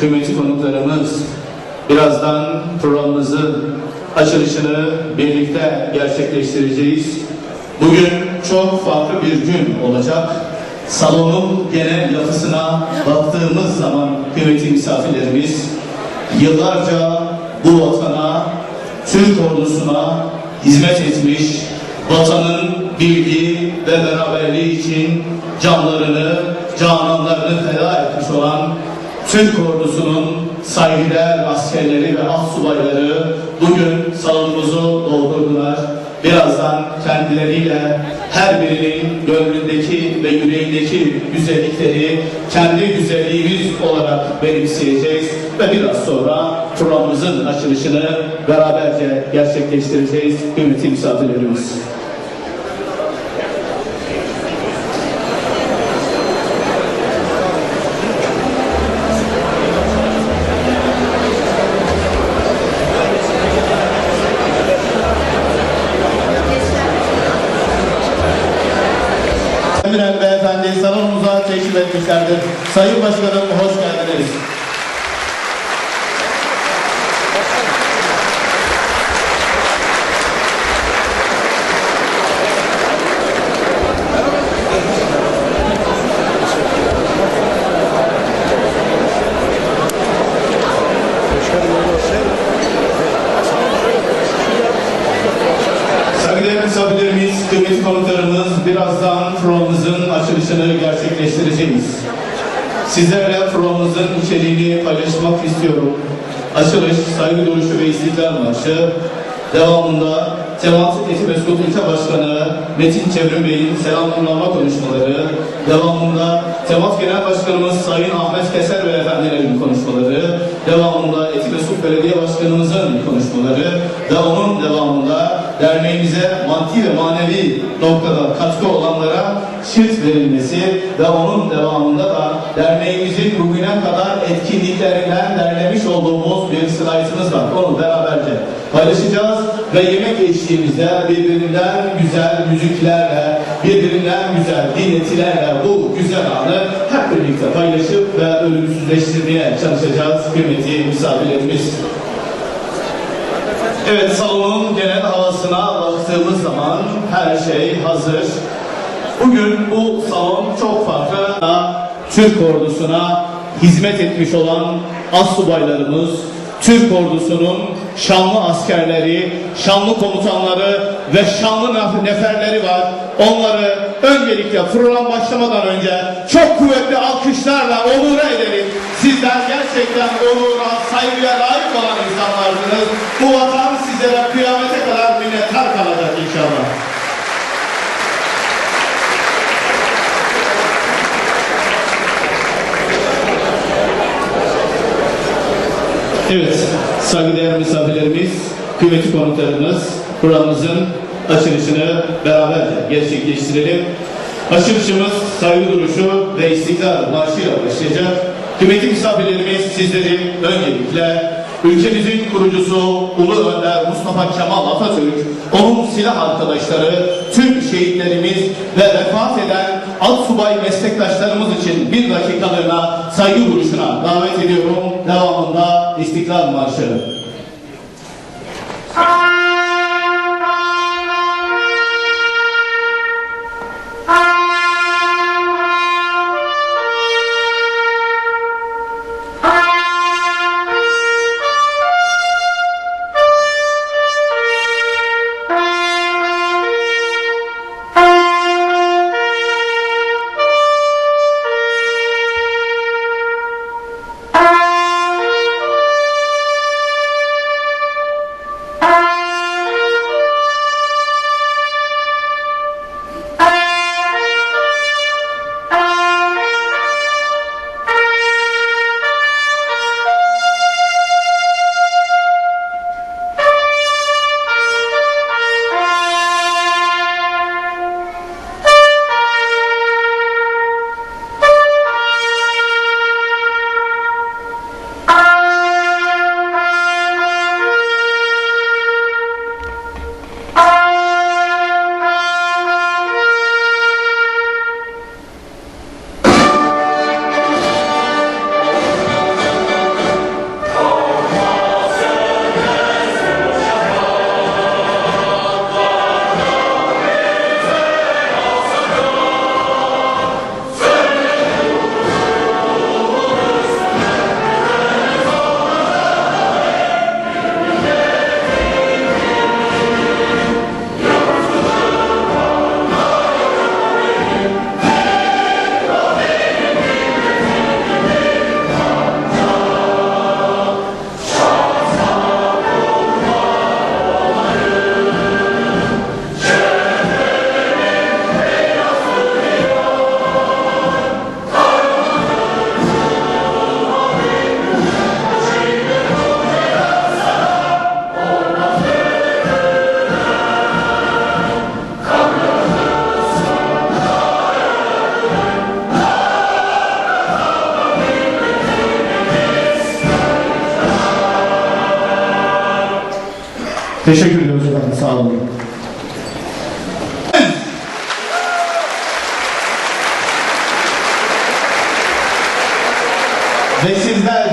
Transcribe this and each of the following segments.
kıymetli konuklarımız, birazdan programımızın açılışını birlikte gerçekleştireceğiz. Bugün çok farklı bir gün olacak. Salonun genel yapısına baktığımız zaman kıymetli misafirlerimiz, yıllarca bu vatana, Türk ordusuna hizmet etmiş, vatanın bilgi ve beraberliği için canlarını, cananlarını feda etmiş olan Türk ordusunun saygıdeğer askerleri ve alt subayları bugün salonumuzu doldurdular. Birazdan kendileriyle her birinin gönlündeki ve yüreğindeki güzellikleri kendi güzelliğimiz olarak benimseyeceğiz ve biraz sonra programımızın açılışını beraberce gerçekleştireceğiz kıymetli misafirlerimiz. Emirel Beyefendi salonumuza teşrif etmişlerdir. Sayın Başkanım hoş geldiniz. Saygıdeğer misafirlerimiz, kıymetli konuklarımız birazdan programımızın açılışını gerçekleştireceğiz. Sizlerle programımızın içeriğini paylaşmak istiyorum. Açılış, saygı duruşu ve istiklal marşı, devamında Temat Etimeskut İlçe Başkanı Metin Çevrim Bey'in selamlama konuşmaları, devamında Temat Genel Başkanımız Sayın Ahmet Keser Beyefendilerin konuşmaları, devamında Etimeskut Belediye Başkanımızın konuşmaları ve onun devamında derneğimize maddi ve manevi noktada katkı olanlara şirt verilmesi ve onun devamında da derneğimizin bugüne kadar etkinliklerinden derlemiş olduğumuz bir slaytımız var. Onu beraberce paylaşacağız ve yemek eşliğimizde birbirinden güzel müziklerle, birbirinden güzel dinletilerle bu güzel anı hep birlikte paylaşıp ve ölümsüzleştirmeye çalışacağız kıymetli misafirlerimiz. Evet salonun genel havasına baktığımız zaman her şey hazır. Bugün bu salon çok farklı. Türk ordusuna hizmet etmiş olan astsubaylarımız, Türk ordusunun şanlı askerleri, şanlı komutanları ve şanlı nef- neferleri var. Onları öncelikle program başlamadan önce çok kuvvetli alkışlarla onur edelim. Sizler gerçekten onura, saygıya layık olan insanlarsınız. Bu vatan sizlere kıyamete kadar minnettar kalacak inşallah. Evet, saygıdeğer misafirlerimiz, kıymetli konuklarımız, programımızın açılışını beraber gerçekleştirelim. Açılışımız saygı duruşu ve istiklal marşıyla başlayacak. Kıymetli misafirlerimiz sizleri öncelikle ülkemizin kurucusu Ulu Önder Mustafa Kemal Atatürk, onun silah arkadaşları, tüm şehitlerimiz ve vefat eden alt subay meslektaşlarımız için bir dakikalığına saygı duruşuna davet ediyorum. Devamında İstiklal Marşı. Ah! Teşekkür ediyoruz efendim. Sağ olun. Ve sizler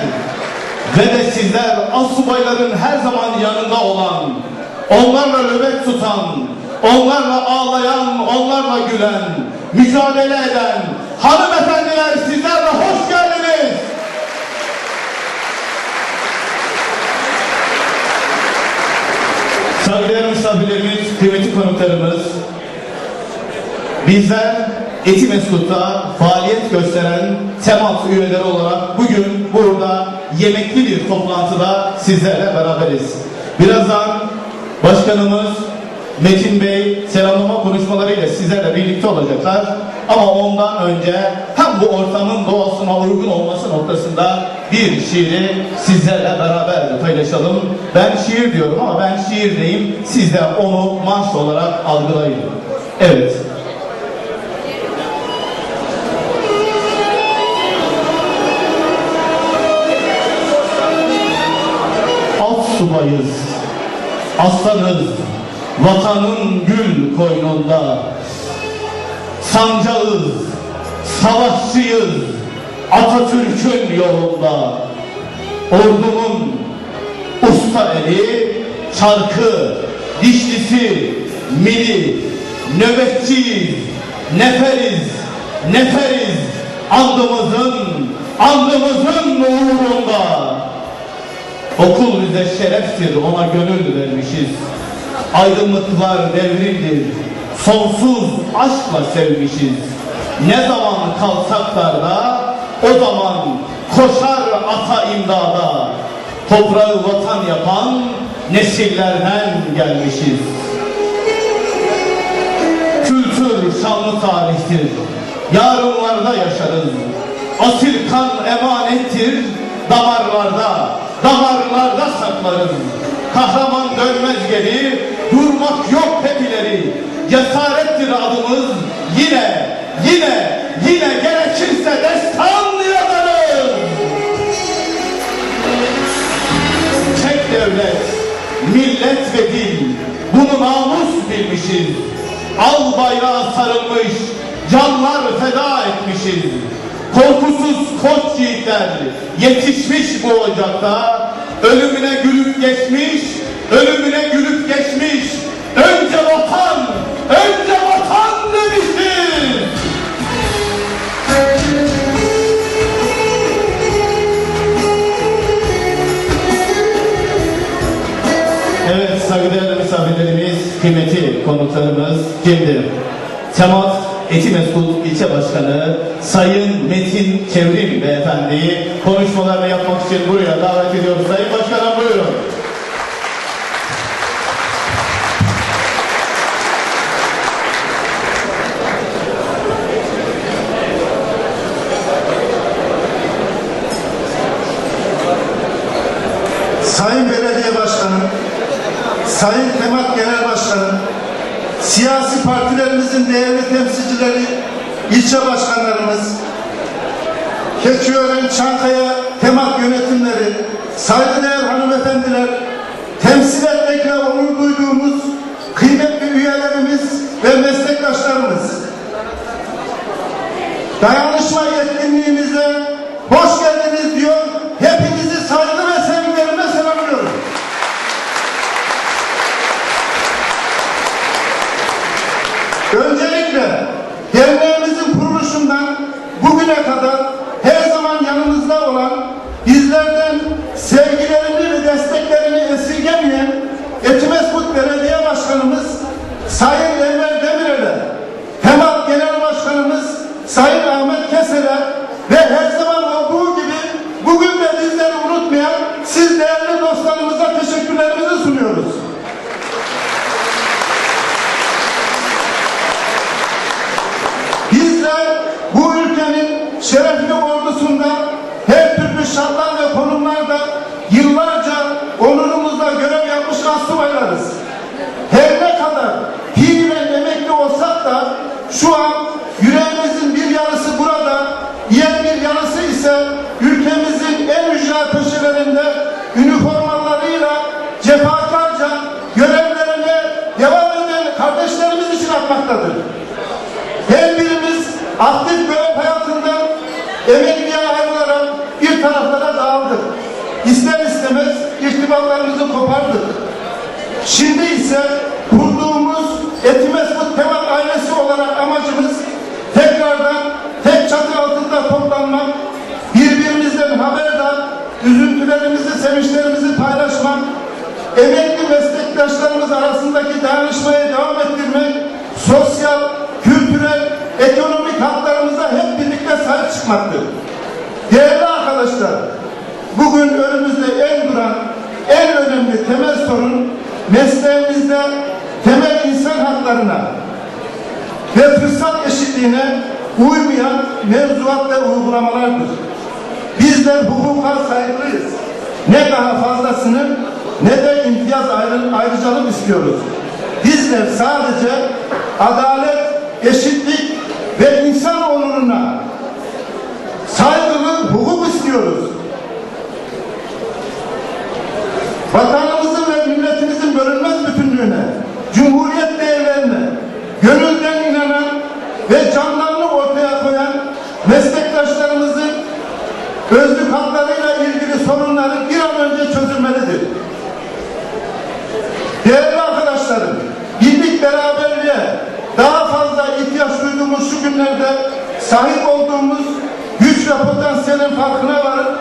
ve de sizler asubayların her zaman yanında olan, onlarla nöbet tutan, onlarla ağlayan, onlarla gülen, mücadele eden hanımefendiler sizler de hoş geldiniz. Saygıdeğer misafirlerimiz, kıymetli konuklarımız, bizler Etimeskut'ta faaliyet gösteren temas üyeleri olarak bugün burada yemekli bir toplantıda sizlerle beraberiz. Birazdan başkanımız Metin Bey selamlama konuşmalarıyla sizlerle birlikte olacaklar. Ama ondan önce hem bu ortamın doğasına uygun olması noktasında bir şiiri sizlerle beraber paylaşalım. Ben şiir diyorum ama ben şiirdeyim. Siz de onu marş olarak algılayın. Evet. Alt subayız, aslanız, vatanın gül koynunda. Sancağız, savaşçıyız, Atatürk'ün yolunda. Ordumun usta eli, çarkı, dişlisi, mili, nöbetçiyiz, neferiz, neferiz, andımızın, andımızın uğrunda. Okul bize şereftir, ona gönül vermişiz. Aydınlıklar devridir, sonsuz aşkla sevmişiz. Ne zaman kalsak darda, o zaman koşar ata imdada. Toprağı vatan yapan nesillerden gelmişiz. Kültür şanlı tarihtir. Yarınlarda yaşarız. Asil kan emanettir. Damarlarda, damarlarda saklarız. Kahraman dönmez geri, durmak yok hep ileri. Cesarettir adımız, yine, yine, yine gerekirse destan yazarız. Tek devlet, millet ve dil, bunu namus bilmişiz. Al bayrağı sarılmış, canlar feda etmişiz. Korkusuz koç yiğitler yetişmiş bu ocakta. Ölümüne gülüp geçmiş, ölümüne gülüp geçmiş. Önce vatan, önce kıymetli konuklarımız kimdir? Temat Etimeskut İlçe Başkanı Sayın Metin Çevrim Beyefendi'yi konuşmalarını yapmak için buraya davet ediyoruz. Sayın Başkanım buyurun. Sayın Belediye Başkanı, Sayın Temat Genel Başkanı, siyasi partilerimizin değerli temsilcileri, ilçe başkanlarımız, Keçiören, Çankaya, Temat yönetimleri, saygıdeğer hanımefendiler, temsil etmekle onur duyduğumuz kıymetli üyelerimiz ve meslektaşlarımız, dayanışma etkinliğimize hoş geldiniz diyor. Hepinizi saygı ve sevgilerimle selamlıyorum. Öncelikle derneğimizin kuruluşundan bugüne kadar cefakarca görevlerine devam eden kardeşlerimiz için atmaktadır. Her birimiz aktif görev hayatında emekliye ayrılarak bir taraflara dağıldık. İster istemez irtibatlarımızı kopardık. Şimdi ise kurduğumuz Etimesgut Temal ailesi olarak amacımız tekrardan tek çatı altında toplanmak, birbirimizden haberdar, üzüntülerimizi, sevinçlerimizi paylaşmak, emekli meslektaşlarımız arasındaki dayanışmayı devam ettirmek, sosyal, kültürel, ekonomik haklarımıza hep birlikte sahip çıkmaktır. Değerli arkadaşlar, bugün önümüzde en duran, en önemli temel sorun mesleğimizde temel insan haklarına ve fırsat eşitliğine uymayan mevzuat ve uygulamalardır. Bizler hukuka saygılıyız. Ne daha fazlasını ne de imtiyaz ayrı, ayrıcalık istiyoruz. Bizler sadece adalet, eşitlik ve insan onuruna saygılı hukuk istiyoruz. Vatanımızın ve milletimizin bölünmez bütünlüğüne, cumhuriyet değerlerine, gönülden inanan ve canlarını ortaya koyan meslektaşlarımızın özlük haklarıyla ilgili sorunları bir an önce çözülmelidir. Değerli arkadaşlarım, birlik beraberliğe daha fazla ihtiyaç duyduğumuz şu günlerde sahip olduğumuz güç ve potansiyelin farkına varıp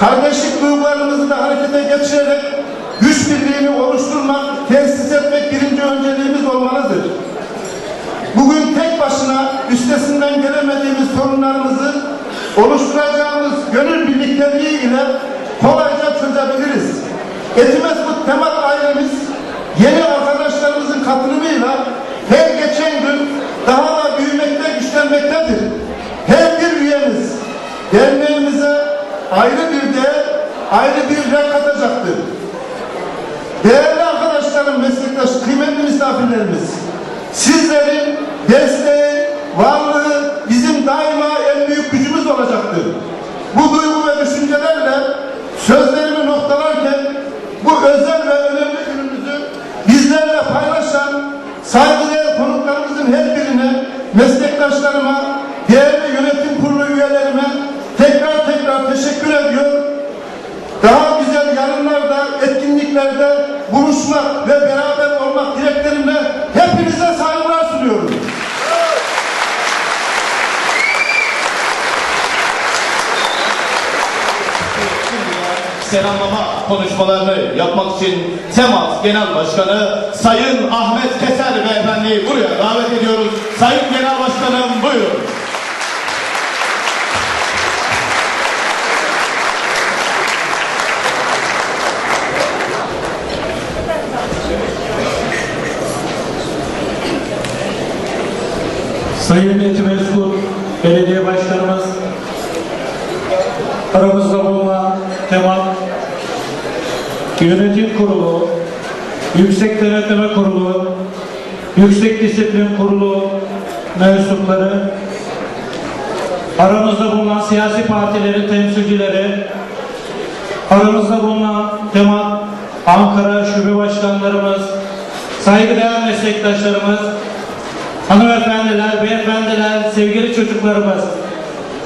kardeşlik duygularımızı da harekete geçirerek güç birliğini oluşturmak, tesis etmek birinci önceliğimiz olmalıdır. Bugün tek başına üstesinden gelemediğimiz sorunlarımızı oluşturacağımız gönül birlikteliği ile kolayca çözebiliriz. Etimesgut Temat ailemiz yeni arkadaşlarımızın katılımıyla her geçen gün daha da büyümekte, güçlenmektedir. Her bir üyemiz derneğimize ayrı bir değer, ayrı bir renk katacaktır. Değerli arkadaşlarım, meslektaş, kıymetli misafirlerimiz, sizlerin desteği, varlığı bizim daima en büyük gücümüz olacaktır. Bu duygu ve düşüncelerle sözlerimi saygıdeğer konuklarımızın her birine, meslektaşlarıma, değerli yönetim kurulu üyelerime tekrar tekrar teşekkür ediyor. Daha güzel yarınlarda, etkinliklerde buluşmak ve beraber olmak dileklerimle hepinize saygılar sunuyorum. selamlama konuşmalarını yapmak için Temas Genel Başkanı Sayın Ahmet Keser Beyefendi'yi buraya davet ediyoruz. Sayın Genel Başkanım buyurun. Sayın Etimeskut Belediye Başkanımız, aramızda bulunan Temel Yönetim Kurulu, Yüksek Denetleme Kurulu, Yüksek Disiplin Kurulu mensupları, aramızda bulunan siyasi partilerin temsilcileri, aramızda bulunan Temel Ankara Şube Başkanlarımız, saygıdeğer meslektaşlarımız, Hanımefendiler, beyefendiler, sevgili çocuklarımız,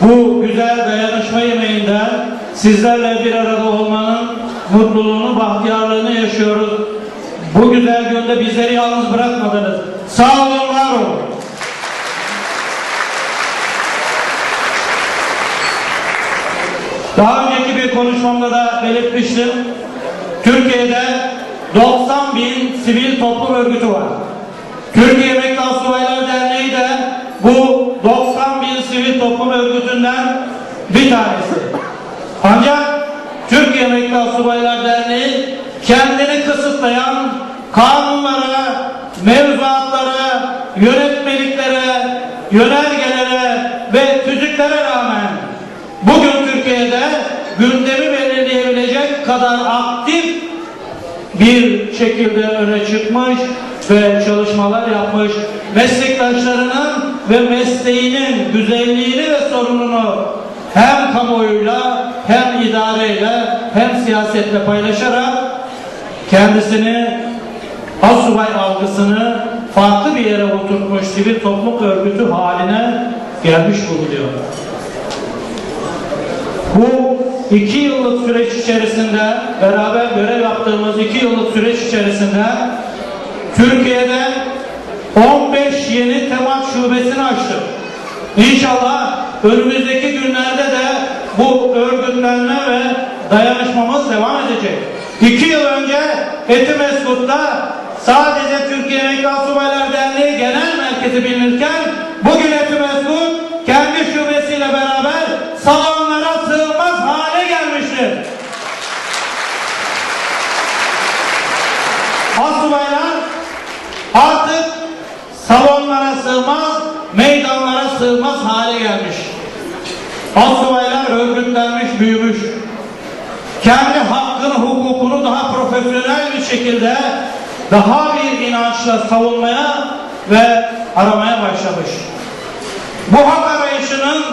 bu güzel dayanışma yemeğinden sizlerle bir arada olmanın mutluluğunu, bahtiyarlığını yaşıyoruz. Bu güzel günde bizleri yalnız bırakmadınız. Sağ olun, var olun. Daha önceki bir konuşmamda da belirtmiştim. Türkiye'de 90 bin sivil toplum örgütü var. Türkiye Emekli Asubaylar Derneği de bu 90 bin sivil toplum örgütünden bir tanesi. Ancak Türkiye Emekli Asubaylar Derneği kendini kısıtlayan kanunlara, mevzuatlara, yönetmeliklere, yönergelere ve tüzüklere rağmen bugün Türkiye'de gündemi belirleyebilecek kadar aktif bir şekilde öne çıkmış ve çalışmalar yapmış. Meslektaşlarının ve mesleğinin güzelliğini ve sorununu hem kamuoyuyla hem siyasetle paylaşarak kendisini asubay algısını farklı bir yere oturtmuş sivil toplum örgütü haline gelmiş bulunuyor. Bu iki yıllık süreç içerisinde beraber görev yaptığımız iki yıllık süreç içerisinde Türkiye'de 15 yeni temat şubesini açtık. İnşallah önümüzdeki günlerde de bu örgütlenme ve dayanışmamız devam edecek. İki yıl önce Etimeskut'ta sadece Türkiye Emekli Subaylar Derneği Genel Merkezi bilinirken bugün Etimeskut kendi şubesiyle beraber salonlara sığmaz hale gelmiştir. Asubaylar artık salonlara sığmaz, meydanlara sığmaz hale gelmiş. Asubaylar profesyonel bir şekilde, daha bir inançla savunmaya ve aramaya başlamış. Bu hak arayışının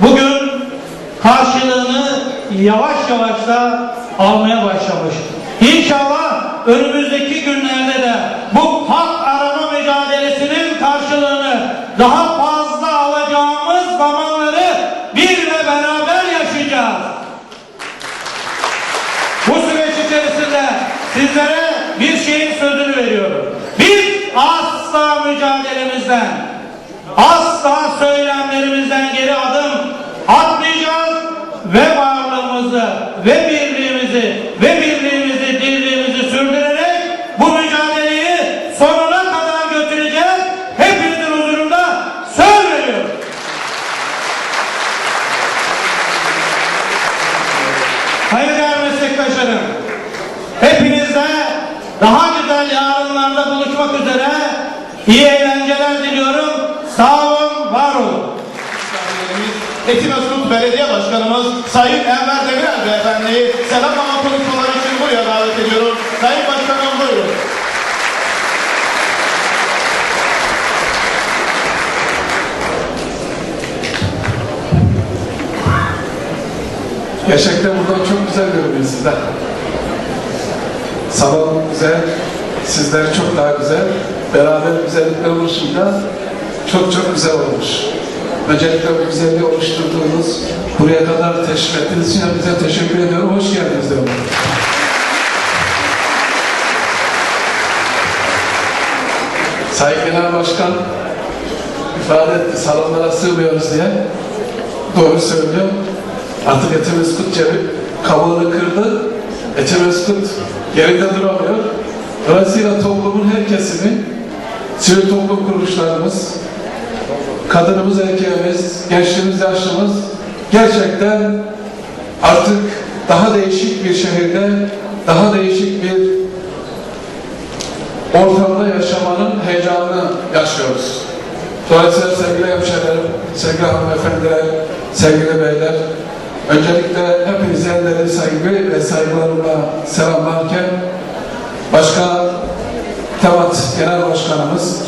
bugün karşılığını yavaş yavaş da almaya başlamış. İnşallah önümüzdeki günlerde de bu hak arama mücadelesinin karşılığını daha fazla alacağımız zamanları bir ve beraber yaşayacağız. Bu süreç içerisinde sizlere bir şeyin veriyorum. Biz asla mücadelemizden, asla söylemlerimizden geri adım atmayacağız ve varlığımızı ve birliğimizi ve birliğimizi, dirliğimizi sürdürerek bu mücadeleyi sonuna kadar götüreceğiz. Hepinizin huzurunda söz veriyorum. Saygıdeğer meslektaşlarım, hepinize daha güzel buluşmak üzere iyi eğlenceler diliyorum. Sağ olun, var olun. Etimesgut Belediye Başkanımız Sayın Enver Demirel Beyefendi'yi selamlama konuşmaları için buraya davet ediyorum. Sayın Başkanım buyurun. Gerçekten buradan çok güzel görünüyor sizler. Salon güzel, sizler çok daha güzel. Beraber güzellikler oluşunca çok çok güzel olmuş. Öncelikle bu güzelliği oluşturduğunuz, buraya kadar teşrif ettiğiniz için hepinize teşekkür ediyorum. Hoş geldiniz diyorum. Sayın Genel Başkan ifade etti, salonlara sığmıyoruz diye. Doğru söylüyor. Artık Etimeskut cebi kabuğunu kırdı. Etimeskut yerinde duramıyor. Dolayısıyla toplumun her kesimi, sivil toplum kuruluşlarımız, kadınımız, erkeğimiz, gençliğimiz, yaşlımız gerçekten artık daha değişik bir şehirde, daha değişik bir ortamda yaşamanın heyecanını yaşıyoruz. Dolayısıyla sevgili hemşehrilerim, sevgili hanımefendiler, sevgili beyler, öncelikle hepinize en derin saygı ve saygılarımla selamlarken Başkan Tevat Genel Başkanımız,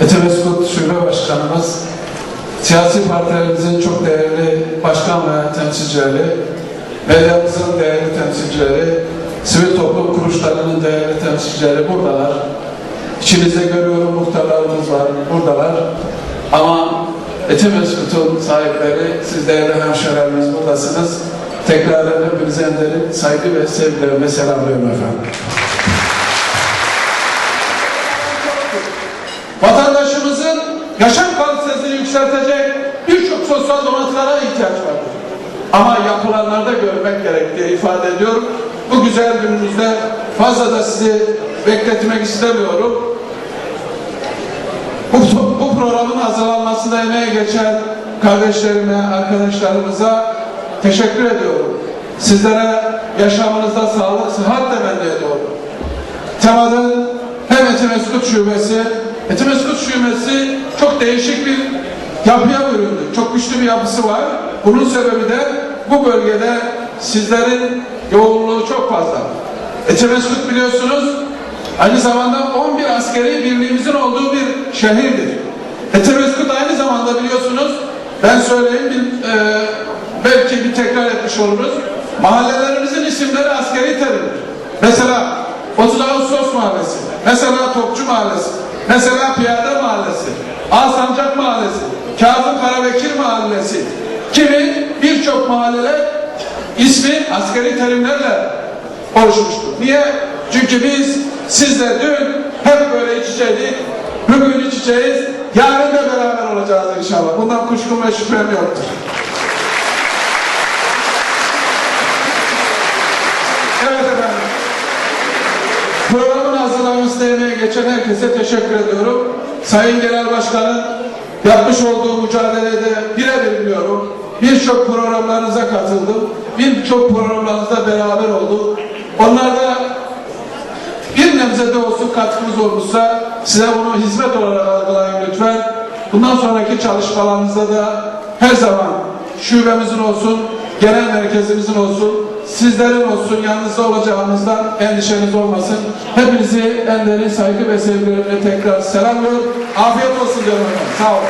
Etimeskut Şube Başkanımız, siyasi partilerimizin çok değerli başkan ve temsilcileri, medyamızın değerli temsilcileri, sivil toplum kuruluşlarının değerli temsilcileri buradalar. İçinizde görüyorum muhtarlarımız var, buradalar. Ama Etimeskut'un sahipleri, siz değerli hemşehrilerimiz buradasınız. Tekrar hepinize saygı ve sevgilerimi selamlıyorum efendim. Yaşam kalitesini yükseltecek birçok sosyal donatılara ihtiyaç vardır. Ama yapılanlarda görmek gerek diye ifade ediyorum. Bu güzel gününüzde fazla da sizi bekletmek istemiyorum. Bu, bu programın hazırlanmasında emeğe geçen kardeşlerime, arkadaşlarımıza teşekkür ediyorum. Sizlere yaşamınızda sağlık, sıhhat temenni ediyorum. Temad'ın hem Etimeskut Şubesi, Etimeskut Şubesi çok değişik bir yapıya büründü. Çok güçlü bir yapısı var. Bunun sebebi de bu bölgede sizlerin yoğunluğu çok fazla. Etimeskut biliyorsunuz aynı zamanda 11 askeri birliğimizin olduğu bir şehirdir. Etimeskut aynı zamanda biliyorsunuz ben söyleyeyim bir, e, belki bir tekrar etmiş oluruz. Mahallelerimizin isimleri askeri terimdir. Mesela 30 Ağustos Mahallesi, mesela Topçu Mahallesi, mesela Piyade Mahallesi, Alsancak Mahallesi, Kazım Karabekir Mahallesi gibi birçok mahalleler ismi askeri terimlerle oluşmuştur. Niye? Çünkü biz sizle dün hep böyle iç içeydik. Bugün iç içeyiz. Yarın da beraber olacağız inşallah. Bundan kuşkum ve şüphem yoktur. Evet efendim. Programın hazırlamasına emeği geçen herkese teşekkür ediyorum. Sayın Genel Başkan'ın yapmış olduğu mücadelede birebir biliyorum. Birçok programlarınıza katıldım. Birçok programlarınızda beraber olduk. Onlarda bir nebze olsun katkımız olmuşsa size bunu hizmet olarak algılayın lütfen. Bundan sonraki çalışmalarınızda da her zaman şubemizin olsun, genel merkezimizin olsun, sizlerin olsun yanınızda olacağımızdan endişeniz olmasın. Hepinizi en derin saygı ve sevgilerimle tekrar selamlıyorum. Afiyet olsun diyorum efendim. Sağ olun.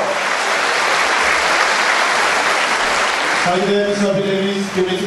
Saygıdeğer misafirlerimiz, kıymetli